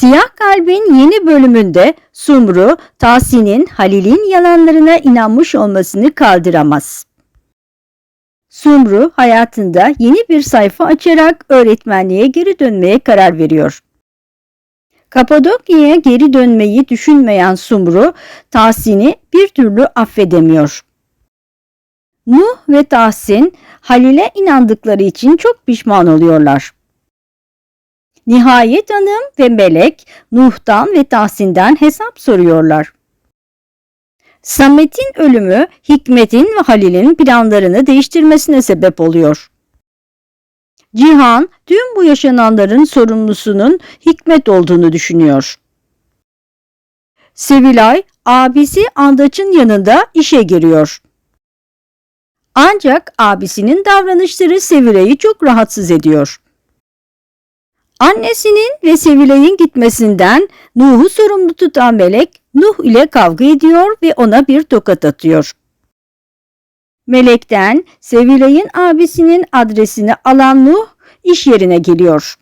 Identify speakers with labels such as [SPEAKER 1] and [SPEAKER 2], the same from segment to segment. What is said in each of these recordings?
[SPEAKER 1] Siyah Kalbin yeni bölümünde Sumru, Tahsin'in Halil'in yalanlarına inanmış olmasını kaldıramaz. Sumru hayatında yeni bir sayfa açarak öğretmenliğe geri dönmeye karar veriyor. Kapadokya'ya geri dönmeyi düşünmeyen Sumru, Tahsin'i bir türlü affedemiyor. Nuh ve Tahsin, Halil'e inandıkları için çok pişman oluyorlar. Nihayet Hanım ve Melek, Nuh'tan ve Tahsin'den hesap soruyorlar. Samet'in ölümü Hikmet'in ve Halil'in planlarını değiştirmesine sebep oluyor. Cihan tüm bu yaşananların sorumlusunun Hikmet olduğunu düşünüyor. Sevilay abisi Andaç'ın yanında işe giriyor. Ancak abisinin davranışları Sevilay'ı çok rahatsız ediyor. Annesinin ve Sevilay'ın gitmesinden Nuh'u sorumlu tutan Melek, Nuh ile kavga ediyor ve ona bir tokat atıyor. Melek'ten Sevilay'ın abisinin adresini alan Nuh iş yerine geliyor.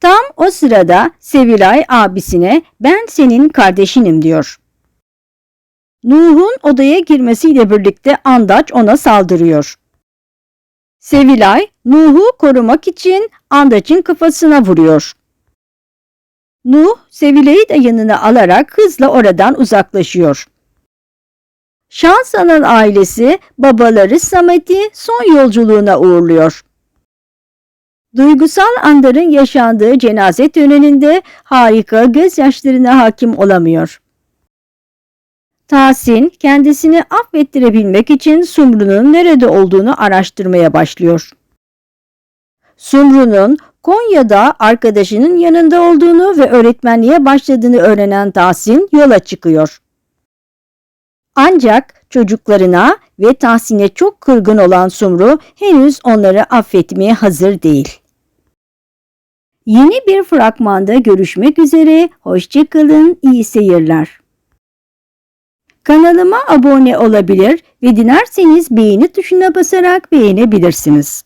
[SPEAKER 1] Tam o sırada Sevilay abisine ben senin kardeşinim diyor. Nuh'un odaya girmesiyle birlikte Andaç ona saldırıyor. Sevilay, Nuh'u korumak için Andaç'ın kafasına vuruyor. Nuh, Sevilay'ı da yanına alarak hızla oradan uzaklaşıyor. Şansalan ailesi babaları Samet'i son yolculuğuna uğurluyor. Duygusal anların yaşandığı cenaze töreninde harika gözyaşlarına hakim olamıyor. Tahsin kendisini affettirebilmek için Sumru'nun nerede olduğunu araştırmaya başlıyor. Sumru'nun Konya'da arkadaşının yanında olduğunu ve öğretmenliğe başladığını öğrenen Tahsin yola çıkıyor. Ancak çocuklarına ve Tahsin'e çok kırgın olan Sumru henüz onları affetmeye hazır değil. Yeni bir fragmanda görüşmek üzere, hoşçakalın, iyi seyirler. Kanalıma abone olabilir ve dilerseniz beğeni tuşuna basarak beğenebilirsiniz.